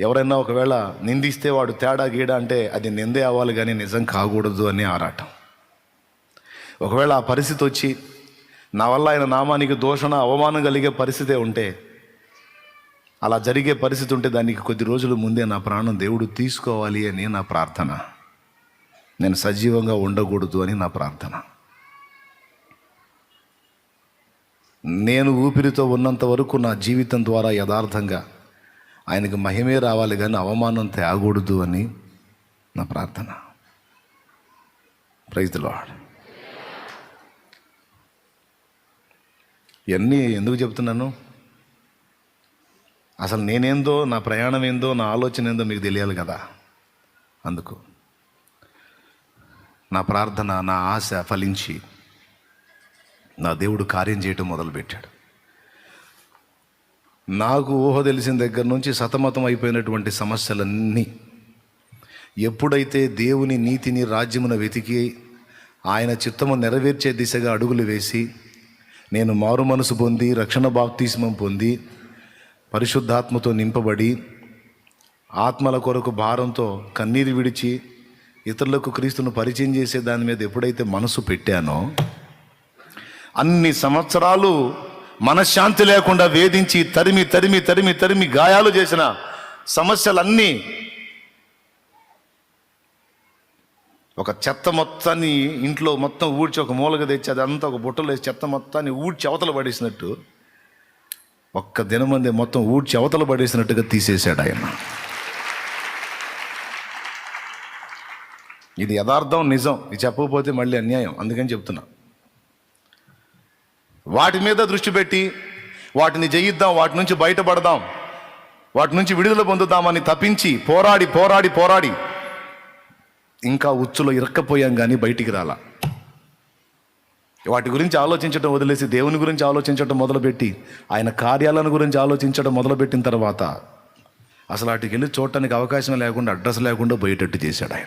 ఎవరైనా ఒకవేళ నిందిస్తే వాడు తేడా గీడ అంటే అది నిందే అవ్వాలి కానీ నిజం కాకూడదు అని ఆరాటం. ఒకవేళ ఆ పరిస్థితి వచ్చి నా వల్ల ఆయన నామానికి దోషణ అవమానం కలిగే పరిస్థితే ఉంటే అలా జరిగే పరిస్థితి ఉంటే దానికి కొద్ది రోజుల ముందే నా ప్రాణం దేవుడు తీసుకోవాలి అని నా ప్రార్థన. నేను సజీవంగా ఉండకూడదు అని నా ప్రార్థన. నేను ఊపిరితో ఉన్నంత వరకు నా జీవితం ద్వారా యథార్థంగా ఆయనకు మహిమే రావాలి కానీ అవమానం తేగకూడదు అని నా ప్రార్థన. ప్రైజ్ లాడ్ ఇవన్నీ ఎందుకు చెప్తున్నాను? అసలు నేనేందో నా ప్రయాణం ఏందో నా ఆలోచన ఏందో మీకు తెలియాలి కదా? అందుకు. నా ప్రార్థన నా ఆశ ఫలించి నా దేవుడు కార్యం చేయటం మొదలుపెట్టాడు. నాకు ఊహ తెలిసిన దగ్గర నుంచి సతమతం అయిపోయినటువంటి సమస్యలన్నీ ఎప్పుడైతే దేవుని నీతిని రాజ్యమున వెతికి ఆయన చిత్తము నెరవేర్చే దిశగా అడుగులు వేసి నేను మారు మనసు పొంది రక్షణ బాప్తిస్మం పొంది పరిశుద్ధాత్మతో నింపబడి ఆత్మల కొరకు భారంతో కన్నీరు విడిచి ఇతరులకు క్రీస్తును పరిచయం చేసే దాని మీద ఎప్పుడైతే మనసు పెట్టానో అన్ని సంవత్సరాలు మనశ్శాంతి లేకుండా వేధించి తరిమి తరిమి తరిమి తరిమి గాయాలు చేసిన సమస్యలన్నీ ఒక చెత్త మొత్తాన్ని ఇంట్లో మొత్తం ఊడ్చి ఒక మూలగా తెచ్చి అదంతా ఒక బుట్టలో వేసి చెత్త మొత్తాన్ని ఊడ్చి అవతల పడేసినట్టు ఒక్క దినమంది మొత్తం ఊడ్చి అవతల పడేసినట్టుగా తీసేశాడు ఆయన. ఇది యథార్థం నిజం. ఇది చెప్పకపోతే మళ్ళీ అన్యాయం. అందుకని చెప్తున్నా. వాటి మీద దృష్టి పెట్టి వాటిని జయిద్దాం వాటి నుంచి బయటపడదాం వాటి నుంచి విడుదల పొందుదామని తప్పించి పోరాడి పోరాడి పోరాడి ఇంకా ఉచ్చులో ఇరక్కపోయాం కానీ బయటికి రాలా. వాటి గురించి ఆలోచించడం వదిలేసి దేవుని గురించి ఆలోచించడం మొదలుపెట్టి ఆయన కార్యాలను గురించి ఆలోచించడం మొదలుపెట్టిన తర్వాత అసలు వాటికి వెళ్ళి చూడటానికి అవకాశం లేకుండా అడ్రస్ లేకుండా పోయేటట్టు చేశాడు ఆయన.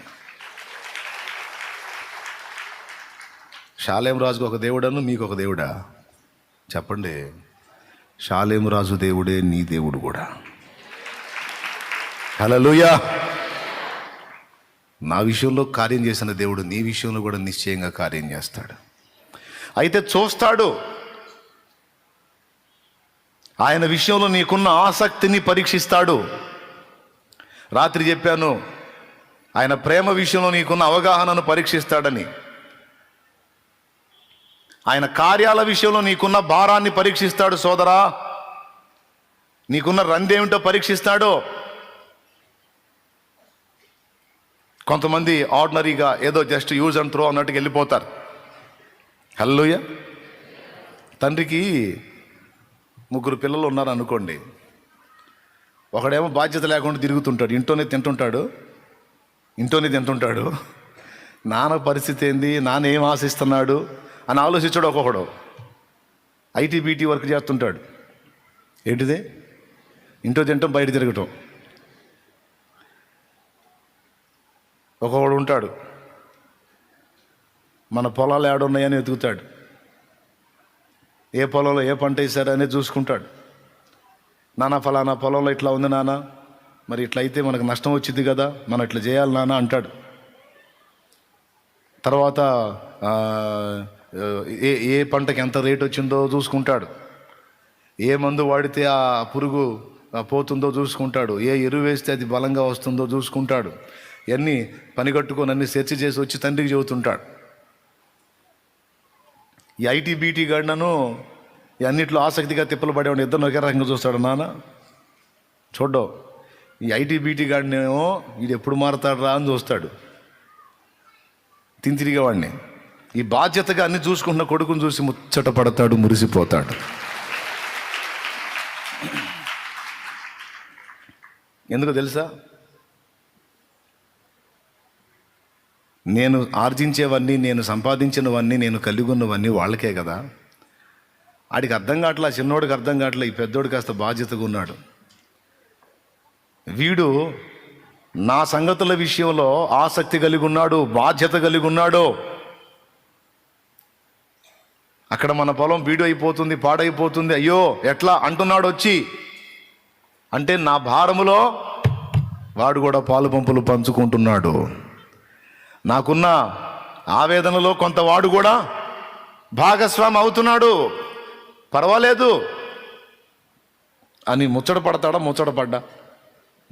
షాలేం రాజుకు ఒక దేవుడను మీకు ఒక దేవుడా? చెప్పండి. షాలేం రాజు దేవుడే నీ దేవుడు కూడా. హలలుయా నా విషయంలో కార్యం చేసిన దేవుడు నీ విషయంలో కూడా నిశ్చయంగా కార్యం చేస్తాడు. అయితే చూస్తాడు. ఆయన విషయంలో నీకున్న ఆసక్తిని పరీక్షిస్తాడు. రాత్రి చెప్పాను ఆయన ప్రేమ విషయంలో నీకున్న అవగాహనను పరీక్షిస్తాడని. ఆయన కార్యాల విషయంలో నీకున్న భారాన్ని పరీక్షిస్తాడు సోదరా. నీకున్న రందేమిటో పరీక్షిస్తాడు. కొంతమంది ఆర్డినరీగా ఏదో జస్ట్ యూజ్ అండ్ త్రో అన్నట్టుగా వెళ్ళిపోతారు. హల్లుయ తండ్రికి ముగ్గురు పిల్లలు ఉన్నారు అనుకోండి ఒకడేమో బాధ్యత లేకుండా తిరుగుతుంటాడు. ఇంట్లోనే తింటుంటాడు. ఇంట్లోనే తింటుంటాడు. నాన్న పరిస్థితి ఏంది? నాన్న ఏం ఆశిస్తున్నాడు? అని ఆలోచించాడు ఒక్కొక్కడు. ఐటీ బీటీ వర్క్ చేస్తుంటాడు. ఏంటిది? ఇంట్లో తింటాం బయట తిరగటం. ఒక్కొక్కడు ఉంటాడు. మన పొలాలు ఏడున్నాయని వెతుకుతాడు. ఏ పొలంలో ఏ పంట వేసారనేది చూసుకుంటాడు. నాన్న ఫలానా పొలంలో ఇట్లా ఉంది నాన్న మరి ఇట్లా అయితే మనకు నష్టం వచ్చింది కదా. మనం ఇట్లా చేయాలి నాన్న అంటాడు. తర్వాత ఏ ఏ పంటకి ఎంత రేట్ వచ్చిందో చూసుకుంటాడు. ఏ మందు వాడితే ఆ పురుగు పోతుందో చూసుకుంటాడు. ఏ ఎరువు వేస్తే అది బలంగా వస్తుందో చూసుకుంటాడు. ఇవన్నీ పని కట్టుకొని అన్ని సెర్చ్ చేసి వచ్చి తండ్రికి చెబుతుంటాడు. ఈ ఐటీ బీటీ గడినను అన్నిట్లో ఆసక్తిగా తిప్పలు పడేవాడు ఇద్దరు ఒకే రకంగా చూస్తాడు నాన్న. చూడ్డం. ఈ ఐటీ బీటీ గాడినేమో ఇది ఎప్పుడు మారతాడు రా అని చూస్తాడు. తింతిరిగా వాడిని. ఈ బాధ్యతగా అన్ని చూసుకుంటున్న కొడుకుని చూసి ముచ్చట పడతాడు మురిసిపోతాడు. ఎందుకు తెలుసా? నేను ఆర్జించేవన్నీ నేను సంపాదించినవన్నీ నేను కలిగి ఉన్నవన్నీ వాళ్ళకే కదా. ఆడికి అర్థం కావట్లే చిన్నోడికి అర్థం కావట్లే ఈ పెద్దోడు కాస్త బాధ్యతగా ఉన్నాడు. వీడు నా సంగతుల విషయంలో ఆసక్తి కలిగి ఉన్నాడు బాధ్యత కలిగి ఉన్నాడు. అక్కడ మన పొలం బీడు అయిపోతుంది పాడైపోతుంది. అయ్యో ఎట్లా? అంటున్నాడు వచ్చి. అంటే నా భారములో వాడు కూడా పాలు పంపులు పంచుకుంటున్నాడు. నాకున్న ఆవేదనలో కొంత వాడు కూడా భాగస్వామి అవుతున్నాడు. పర్వాలేదు. అని ముచ్చట పడతాడా? ముచ్చట పడ్డా?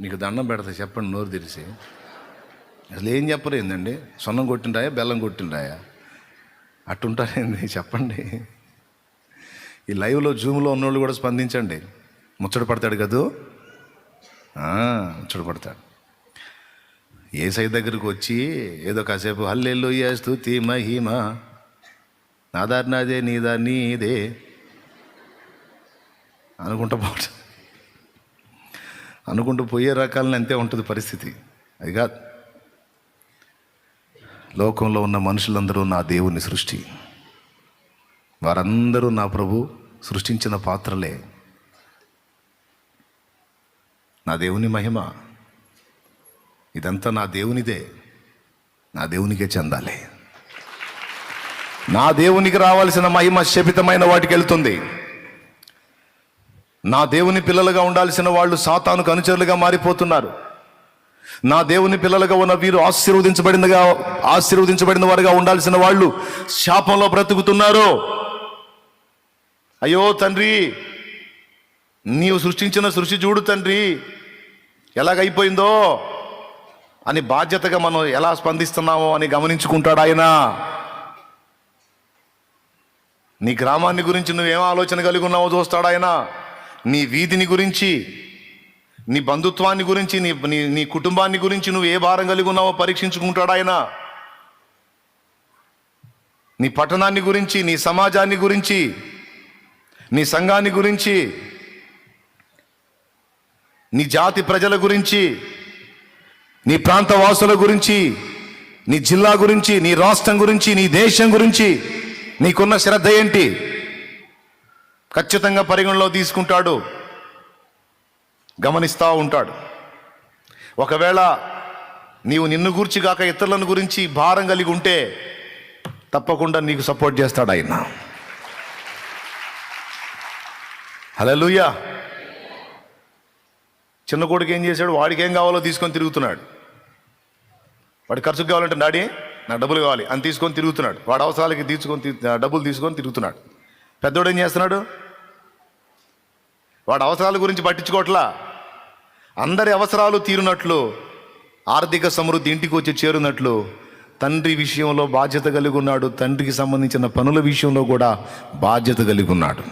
దండం పెడతా చెప్పండి నోరు తెరిసి అసలు ఏం చెప్పరు ఏందండి సొన్నం కొట్టిండాయా? బెల్లం కొట్టిండాయా? అట్టుంటారేంది? చెప్పండి. ఈ లైవ్లో జూమ్లో ఉన్నోళ్ళు కూడా స్పందించండి. ముచ్చట పడతాడు కదూ? ఆ, ముచ్చట పడతాడు. ఏ సై దగ్గరకు వచ్చి ఏదో కాసేపు హల్లెల్లు స్తుతి మహిమ. నాదారి నాదే నీదా నీదే అనుకుంటా పోట అనుకుంటూ పోయే రకాలని అంతే ఉంటుంది పరిస్థితి. అది కాదు. లోకంలో ఉన్న మనుషులందరూ నా దేవుని సృష్టి. వారందరూ నా ప్రభు సృష్టించిన పాత్రలే. నా దేవుని మహిమ. ఇదంతా నా దేవునిదే. నా దేవునికే చెందాలి. నా దేవునికి రావాల్సిన మహిమ శపితమైన వాటికి వెళ్తుంది. నా దేవుని పిల్లలుగా ఉండాల్సిన వాళ్ళు సాతానుకు అనుచరులుగా మారిపోతున్నారు. నా దేవుని పిల్లలుగా ఉన్న వీరు ఆశీర్వదించబడినగా ఆశీర్వదించబడిన వారుగా ఉండాల్సిన వాళ్ళు శాపంలో బ్రతుకుతున్నారు. అయ్యో తండ్రి నీవు సృష్టించిన సృష్టి చూడు తండ్రి. ఎలాగైపోయిందో? అని బాధ్యతగా మనం ఎలా స్పందిస్తున్నామో అని గమనించుకుంటాడు ఆయన. నీ గ్రామాన్ని గురించి నువ్వేం ఆలోచన కలిగి ఉన్నావో చూస్తాడు ఆయన. నీ వీధిని గురించి నీ బంధుత్వాన్ని గురించి నీ నీ నీ కుటుంబాన్ని గురించి నువ్వు ఏ భారం కలిగి ఉన్నావో పరీక్షించుకుంటాడు ఆయన. నీ పట్టణాన్ని గురించి నీ సమాజాన్ని గురించి నీ సంఘాన్ని గురించి నీ జాతి ప్రజల గురించి నీ ప్రాంత వాసుల గురించి నీ జిల్లా గురించి నీ రాష్ట్రం గురించి నీ దేశం గురించి నీకున్న శ్రద్ధ ఏంటి? ఖచ్చితంగా పరిగణలో తీసుకుంటాడు. గమనిస్తూ ఉంటాడు. ఒకవేళ నీవు నిన్ను గూర్చి కాక ఇతరులను గురించి భారం కలిగి ఉంటే తప్పకుండా నీకు సపోర్ట్ చేస్తాడు ఆయన. హలోయా చిన్న కొడుకు ఏం చేశాడు? వాడికి ఏం కావాలో తీసుకొని తిరుగుతున్నాడు. వాడి ఖర్చుకు కావాలంటే డాడీ నాకు డబ్బులు కావాలి. అని తీసుకొని తిరుగుతున్నాడు. వాడు అవసరాలకి తీసుకొని డబ్బులు తీసుకొని తిరుగుతున్నాడు. పెద్దోడు ఏం చేస్తున్నాడు? వాడు అవసరాల గురించి పట్టించుకోవట్లా? అందరి అవసరాలు తీరునట్లు ఆర్థిక సమృద్ధి ఇంటికి వచ్చి చేరునట్లు తండ్రి విషయంలో బాధ్యత కలిగి ఉన్నాడు. తండ్రికి సంబంధించిన పనుల విషయంలో కూడా బాధ్యత కలిగి ఉన్నాడు.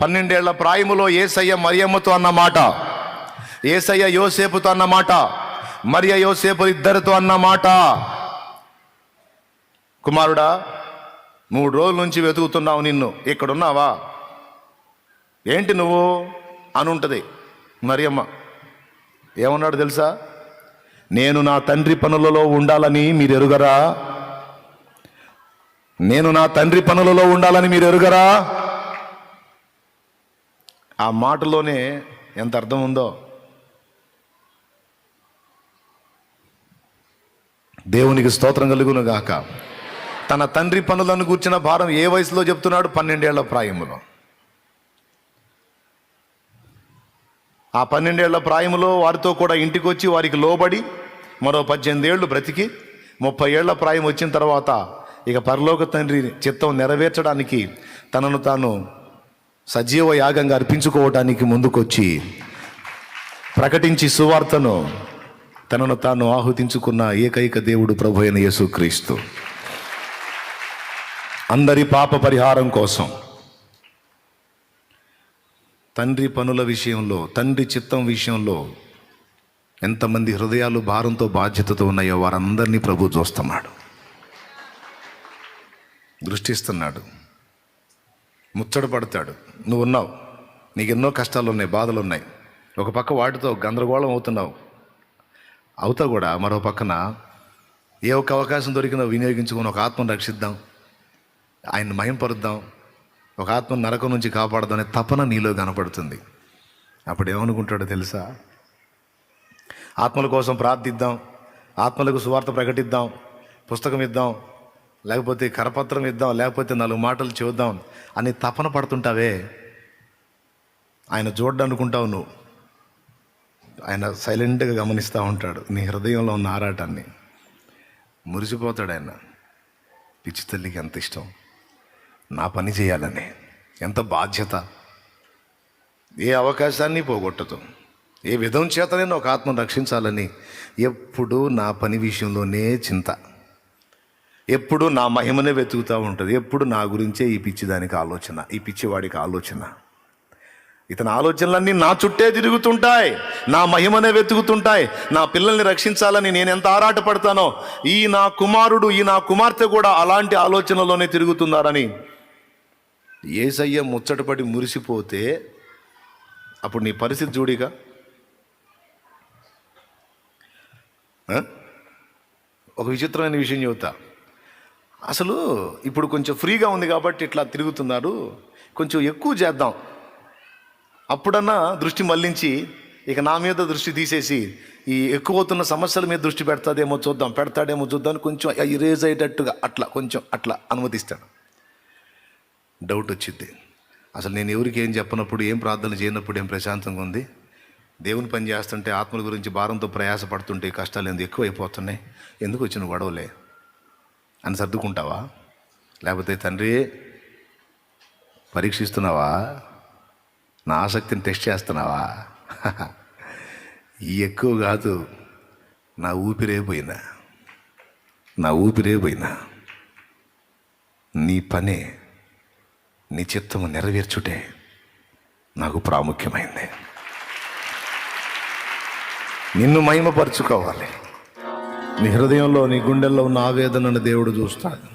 పన్నెండేళ్ళ ప్రాయములో ఏసయ్య మరియమ్మతో అన్న మాట ఏసయ్య యోసేపుతో అన్న మాట మరియ యోసేపు ఇద్దరితో అన్న మాట. కుమారుడా మూడు రోజుల నుంచి వెతుకుతున్నావు నిన్ను. ఇక్కడున్నావా ఏంటి నువ్వు? అని ఉంటుంది మరియమ్మ ఏమన్నాడు తెలుసా? నేను నా తండ్రి పనులలో ఉండాలని మీరు ఎరుగరా నేను నా తండ్రి పనులలో ఉండాలని మీరు ఎరుగరా ఆ మాటలోనే ఎంత అర్థం ఉందో? దేవునికి స్తోత్రం కలుగును గాక. తన తండ్రి పనులను కూర్చిన భారం ఏ వయసులో చెప్తున్నాడు? పన్నెండేళ్ళ ప్రాయములో. ఆ పన్నెండేళ్ళ ప్రాయములో వారితో కూడా ఇంటికి వచ్చి వారికి లోబడి మరో పద్దెనిమిది ఏళ్ళు బ్రతికి ముప్పై ఏళ్ళ ప్రాయం వచ్చిన తర్వాత ఇక పరలోక తండ్రి చిత్తం నెరవేర్చడానికి తనను తాను సజీవ యాగంగా అర్పించుకోవటానికి ముందుకొచ్చి ప్రకటించి సువార్తను తనను తాను ఆహుతించుకున్న ఏకైక దేవుడు ప్రభు అయిన యేసుక్రీస్తు. అందరి పాప పరిహారం కోసం తండ్రి పనుల విషయంలో తండ్రి చిత్తం విషయంలో ఎంతమంది హృదయాలు భారంతో బాధ్యతతో ఉన్నాయో వారందరినీ ప్రభు చూస్తున్నాడు. దృష్టిస్తున్నాడు. ముచ్చట పడతాడు. నువ్వు ఉన్నావు. నీకు ఎన్నో కష్టాలు ఉన్నాయి బాధలు ఉన్నాయి ఒక పక్క వాటితో గందరగోళం అవుతున్నావు. అవుతా కూడా మరో పక్కన ఏ ఒక్క అవకాశం దొరికినా వినియోగించుకొని ఒక ఆత్మను రక్షిద్దాం. ఆయన్ని మయంపరుద్దాం ఒక ఆత్మ నరకం నుంచి కాపాడదనే తపన నీలో కనపడుతుంది. అప్పుడు ఏమనుకుంటాడో తెలుసా? ఆత్మల కోసం ప్రార్థిద్దాం ఆత్మలకు సువార్త ప్రకటిద్దాం పుస్తకం ఇద్దాం లేకపోతే కరపత్రం ఇద్దాం లేకపోతే నాలుగు మాటలు చూద్దాం అని తపన పడుతుంటావే. ఆయన చూడ్డనుకుంటావు నువ్వు. ఆయన సైలెంట్గా గమనిస్తూ ఉంటాడు నీ హృదయంలో ఉన్న ఆరాటాన్ని. మురిసిపోతాడు ఆయన. పిచ్చి తల్లికి ఎంత ఇష్టం? నా పని చేయాలని. ఎంత బాధ్యత. ఏ అవకాశాన్ని పోగొట్టదు. ఏ విధం చేతనైనా ఒక ఆత్మను రక్షించాలని ఎప్పుడూ నా పని విషయంలోనే చింత. ఎప్పుడు నా మహిమనే వెతుకుతూ ఉంటుంది. ఎప్పుడు నా గురించే ఈ పిచ్చిదానికి ఆలోచన ఈ పిచ్చివాడికి ఆలోచన. ఇతని ఆలోచనలన్నీ నా చుట్టే తిరుగుతుంటాయి. నా మహిమనే వెతుకుతుంటాయి. నా పిల్లల్ని రక్షించాలని నేను ఎంత ఆరాటపడతానో ఈ నా కుమారుడు ఈ నా కుమార్తె కూడా అలాంటి ఆలోచనలోనే తిరుగుతున్నారని ఏసయ్య ముచ్చటపడి మురిసిపోతే అప్పుడు నీ పరిస్థితి చూడిగా? ఒక విచిత్రమైన విషయం చెబుతా. అసలు ఇప్పుడు కొంచెం ఫ్రీగా ఉంది కాబట్టి ఇట్లా తిరుగుతున్నారు. కొంచెం ఎక్కువ చేద్దాం. అప్పుడన్నా దృష్టి మళ్ళించి ఇక నా మీద దృష్టి తీసేసి ఈ ఎక్కువ అవుతున్న సమస్యల మీద దృష్టి పెడతాదేమో చూద్దాం పెడతాడేమో చూద్దాం కొంచెం ఇరేజ్ అయ్యేటట్టుగా అట్లా కొంచెం అట్లా అనుమతిస్తాడు. డౌట్ వచ్చింది అసలు నేను ఎవరికి ఏం చెప్పనప్పుడు ఏం ప్రార్థన చేయనప్పుడు ఏం ప్రశాంతంగా ఉంది? దేవుని పని చేస్తుంటే ఆత్మల గురించి భారంతో ప్రయాస పడుతుంటే కష్టాలు ఎందుకు ఎక్కువ అయిపోతున్నాయి ఎందుకు వచ్చిన గొడవలే? అని సర్దుకుంటావా? లేకపోతే తండ్రి పరీక్షిస్తున్నావా? నా ఆసక్తిని టెస్ట్ చేస్తున్నావా? ఈ ఎక్కువ కాదు నా ఊపిరేపోయినా నా ఊపిరేపోయినా నీ పనే నీ చిత్తము నెరవేర్చుటే నాకు ప్రాముఖ్యమైంది. నిన్ను మహిమపరుచుకోవాలి. నీ హృదయంలో నీ గుండెల్లో ఉన్న ఆవేదనను దేవుడు చూస్తాడు.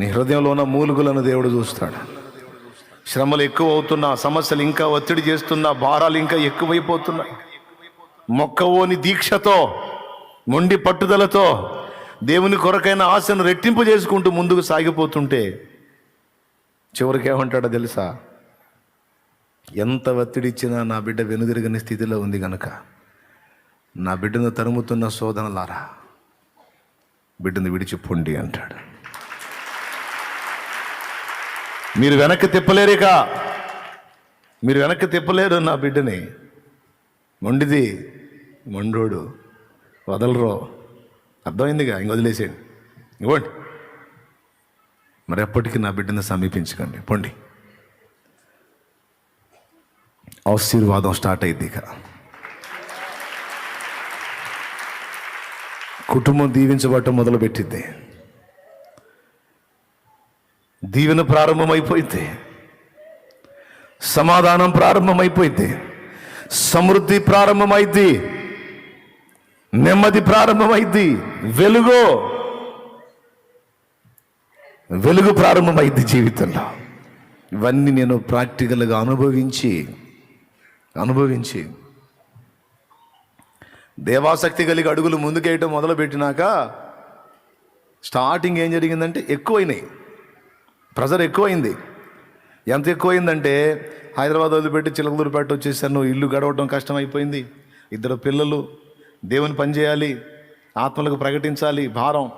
నీ హృదయంలో ఉన్న మూలుగులను దేవుడు చూస్తాడు. శ్రమలు ఎక్కువ అవుతున్నా సమస్యలు ఇంకా ఒత్తిడి చేస్తున్నా భారాలు ఇంకా ఎక్కువైపోతున్నాయి. మొక్కవోని దీక్షతో మొండి పట్టుదలతో దేవుని కొరకైన ఆశను రెట్టింపు చేసుకుంటూ ముందుకు సాగిపోతుంటే చివరికి ఏమంటాడో తెలుసా? ఎంత ఒత్తిడి ఇచ్చినా నా బిడ్డ వెనుదిరగని స్థితిలో ఉంది కనుక నా బిడ్డను తరుముతున్న శోధనలారా బిడ్డను విడిచిపోండి అంటాడు. మీరు వెనక్కి తిప్పలేరిక? మీరు వెనక్కి తిప్పలేరు నా బిడ్డని? మొండిది మొండోడు వదలరో. అర్థమైందిగా? ఇంక వదిలేసేయండి. ఇవ్వండి మరి అప్పటికి నా బిడ్డను సమీపించకండి. పొండి. ఆశీర్వాదం స్టార్ట్ అయింది ఇక. కుటుంబం దీవించబడటం మొదలుపెట్టింది. దీవెన ప్రారంభమైపోయింది. సమాధానం ప్రారంభమైపోయింది. సమృద్ధి ప్రారంభమైంది. నెమ్మది ప్రారంభమైంది. వెలుగో వెలుగు ప్రారంభమైంది జీవితంలో. ఇవన్నీ నేను ప్రాక్టికల్గా అనుభవించి అనుభవించి. దేవాసక్తి కలిగి అడుగులు ముందుకేయటం మొదలుపెట్టినాక స్టార్టింగ్ ఏం జరిగిందంటే ఎక్కువైనాయి. ప్రెజర్ ఎక్కువైంది. ఎంత ఎక్కువైందంటే హైదరాబాద్ వదిలిపెట్టి చిలకలూరుపేట వచ్చేసాను ఇల్లు గడవటం కష్టమైపోయింది. ఇద్దరు పిల్లలు దేవుని పనిచేయాలి ఆత్మలకు ప్రకటించాలి భారం.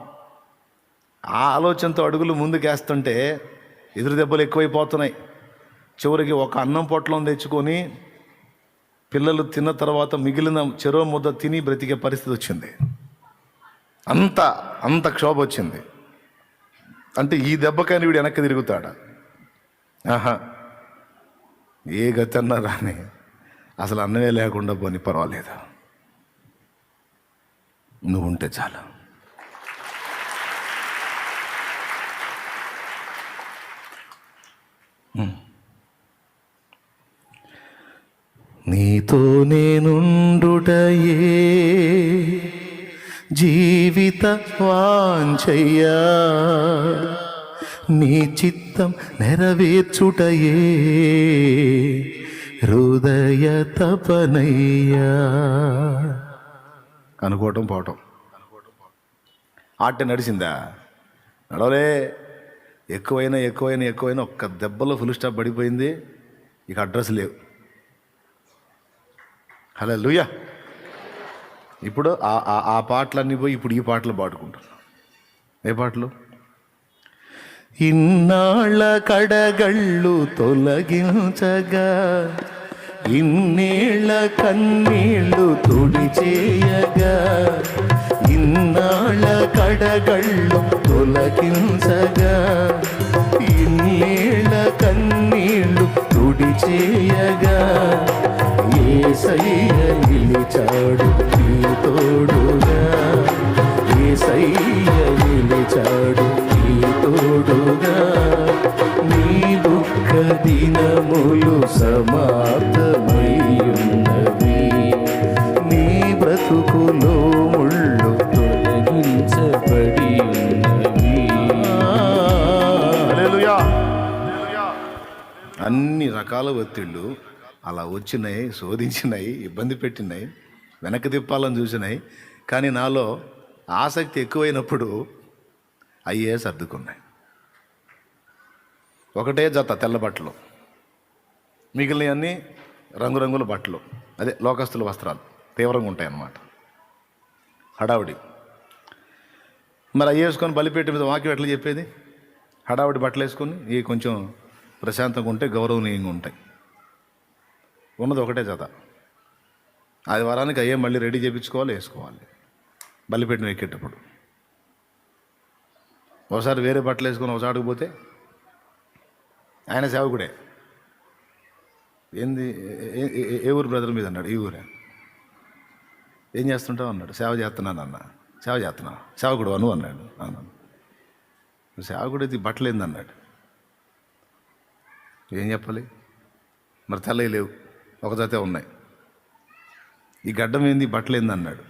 ఆ ఆలోచనతో అడుగులు ముందుకేస్తుంటే ఎదురు దెబ్బలు ఎక్కువైపోతున్నాయి. చివరికి ఒక అన్నం పొట్లం తెచ్చుకొని పిల్లలు తిన్న తర్వాత మిగిలిన చెరువు ముద్ద తిని బ్రతికే పరిస్థితి వచ్చింది. అంత అంత క్షోభ వచ్చింది. అంటే ఈ దెబ్బకైనా వీడు వెనక్కి తిరుగుతాడా? ఆహా. ఏ గతి అన్నా రాని అసలు అన్నమే లేకుండా పోని పర్వాలేదు. నువ్వు ఉంటే చాలు. నీతో నేనుండుటయే జీవిత వాంఛయ్యా. నీ చిత్తం నెరవేర్చుటయే హృదయ తపనయ్యా. అనుకోవటం పోవటం. ఆట నడిచిందా? నడవలే. ఎక్కువైనా ఎక్కువైనా ఎక్కువైనా ఒక్క దెబ్బలో ఫుల్ స్టాప్ పడిపోయింది. ఇక అడ్రస్ లేవు. హలో లూయా ఇప్పుడు ఆ- ఆ- పాటలన్నీ పోయి ఇప్పుడు ఈ పాటలు పాడుకుంటున్నాం ఏ పాటలు? ఇన్నాళ్ళ కడగళ్ళు తొలగించగా ఇన్నేళ్ళ కన్నీళ్ళు తుడిచేయగా ఇన్నాళ్ళ కడగళ్ళు తొలగించగా ఇన్నేళ్ళ కన్నీళ్ళు తుడిచేయగా ఏసయ్య నిలిచాడు నీ తోడుగా. ఏసయ్య నిలిచాడు నీ తోడుగా. నీ దుఃఖ దినములు సమాప్తమయ్యున్నవి. నీ బ్రతుకులో ముళ్ళు తొలగించబడి అన్ని రకాల ఒత్తిళ్ళు అలా వచ్చినాయి శోధించినాయి ఇబ్బంది పెట్టినాయి వెనక్కి తిప్పాలని చూసినాయి. కానీ నాలో ఆసక్తి ఎక్కువైనప్పుడు అయ్యే సర్దుకున్నాయి ఒకటే జత తెల్ల బట్టలు. మిగిలినవన్నీ రంగురంగుల బట్టలు. అదే లోకస్తుల వస్త్రాలు. తీవ్రంగా ఉంటాయి అన్నమాట హడావుడి. మరి అవి వేసుకొని బలిపేట మీద వాక్యం ఎట్లా చెప్పేది? హడావుడి బట్టలు వేసుకొని ఇవి కొంచెం ప్రశాంతంగా ఉంటే గౌరవనీయంగా ఉంటాయి. ఉన్నది ఒకటే జత. ఆదివారానికి అయ్యే మళ్ళీ రెడీ చేయించుకోవాలి వేసుకోవాలి. బలిపెట్టిన ఎక్కేటప్పుడు ఒకసారి వేరే బట్టలు వేసుకొని ఒకసారికి పోతే ఆయన సేవకుడే. ఏంది ఏ- ఏ- ఊరు బ్రదర్ మీద అన్నాడు ఈ ఊరే. ఏం చేస్తుంటావు అన్నాడు సేవ చేస్తున్నాను అన్న సేవ చేస్తున్నా సేవకుడు అను అన్నాడు అన్నాను సేవకుడు ఇది బట్టలు ఏందన్నాడు ఏం చెప్పాలి? మరి తెల్లవి లేవు. ఒక జతే ఉన్నాయి. ఈ గడ్డం ఏంది? బట్టలు ఏంది అన్నాడు.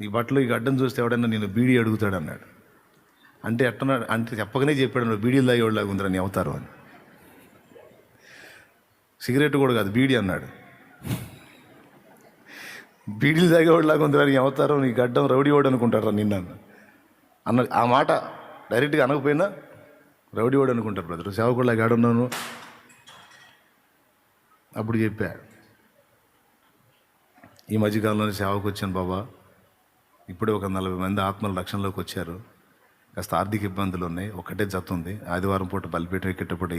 ఈ బట్టలు ఈ గడ్డం చూస్తే ఎవడన్నా నేను బీడీ అడుగుతాడు అన్నాడు. అంటే ఎట్టన్నాడు అంటే చెప్పకనే చెప్పాడు "నువ్వు బీడీలు తాగేవాళ్ళగా ఉందిరా నీ అవుతారు అని. సిగరెట్ కూడా కాదు బీడీ అన్నాడు. బీడీలు తాగేవాళ్ళగా ఉందిరా నీ అవుతారు నీ గడ్డం రౌడీవాడు అనుకుంటారా నిన్న అన్న. ఆ మాట డైరెక్ట్గా అనకపోయినా రౌడీవాడు అనుకుంటారు బ్రదర్. సేవకుడిలాగా ఆడున్నాను అప్పుడు చెప్పా ఈ మధ్యకాలంలోనే సేవకు వచ్చాను బాబా. ఇప్పుడే ఒక నలభై మంది ఆత్మల రక్షణలోకి వచ్చారు. కాస్త ఆర్థిక ఇబ్బందులు ఉన్నాయి. ఒకటే జత ఉంది. ఆదివారం పూట బలిపీఠం ఎక్కేటప్పుడు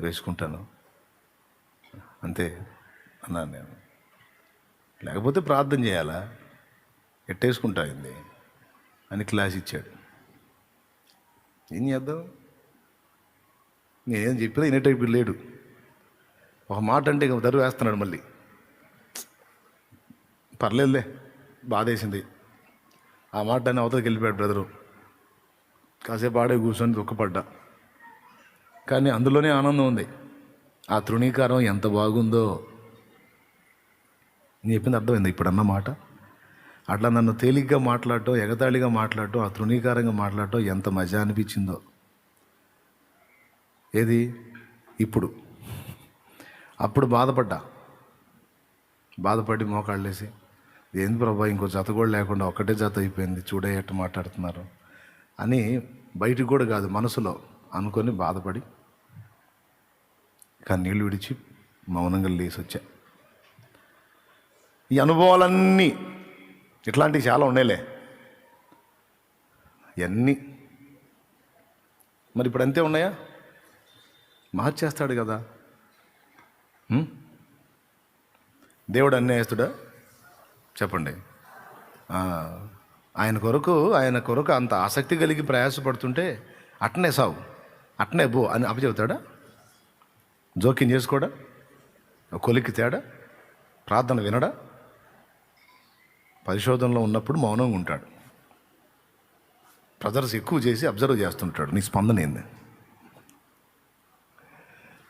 వేసుకుంటాను. అంతే అన్నాను నేను. లేకపోతే ప్రార్థన చేయాలా? ఎట్టేసుకుంటా అయింది అని క్లాస్ ఇచ్చాడు. ఏం చేద్దాం? నేనేం చెప్పినా వినేటప్పుడు టైపు లేడు. ఒక మాట అంటే ఇక దరువు వేస్తున్నాడు మళ్ళీ. పర్లేదులే బాధేసింది ఆ మాట అని అవతలకి వెళ్ళిపోయాడు బ్రదరు. కాసేపు ఆడే కూర్చొని దుఃఖపడ్డా. కానీ అందులోనే ఆనందం ఉంది. ఆ తృణీకారం ఎంత బాగుందో. నేను చెప్పింది అర్థమైంది ఇప్పుడు అన్న మాట. అట్లా నన్ను తేలిగ్గా మాట్లాడటం ఎగతాళిగా మాట్లాడటం ఆ తృణీకారంగా మాట్లాడటం ఎంత మజా అనిపించిందో. ఏది? ఇప్పుడు. అప్పుడు బాధపడ్డా. బాధపడి మోకాళ్ళేసి ఏంది ప్రభా ఇంకో జత కూడా లేకుండా ఒక్కటే జత అయిపోయింది చూడే మాట్లాడుతున్నారు అని బయటికి కూడా కాదు మనసులో అనుకొని బాధపడి కానీ నీళ్ళు విడిచి మౌనంగా లేసి వచ్చా. ఈ అనుభవాలన్నీ ఇట్లాంటివి చాలా ఉన్నాయిలే. ఇవన్నీ మరి ఇప్పుడు అంతే ఉన్నాయా? మార్చేస్తాడు కదా. దేవుడు అన్యాయస్తుడా? చెప్పండి. ఆయన కొరకు ఆయన కొరకు అంత ఆసక్తి కలిగి ప్రయాసపడుతుంటే అట్నే సావు. అట్నే బో అని అప్పచెబుతాడా జోక్యం చేసుకోడా? కొలికి తేడా? ప్రార్థన వినడా? పరిశోధనలో ఉన్నప్పుడు మౌనంగా ఉంటాడు. ప్రజర్స్ ఎక్కువ చేసి అబ్జర్వ్ చేస్తుంటాడు. నీ స్పందన ఏంది?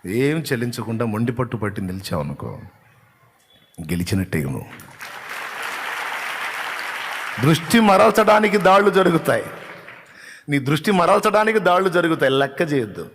ఏం చెల్లించకుండా మొండి పట్టు పట్టి నిలిచావు అనుకో గెలిచినట్టే నువ్వు దృష్టి మరల్చడానికి దాడులు జరుగుతాయి. నీ దృష్టి మరల్చడానికి దాడులు జరుగుతాయి. లెక్క చేయొద్దు.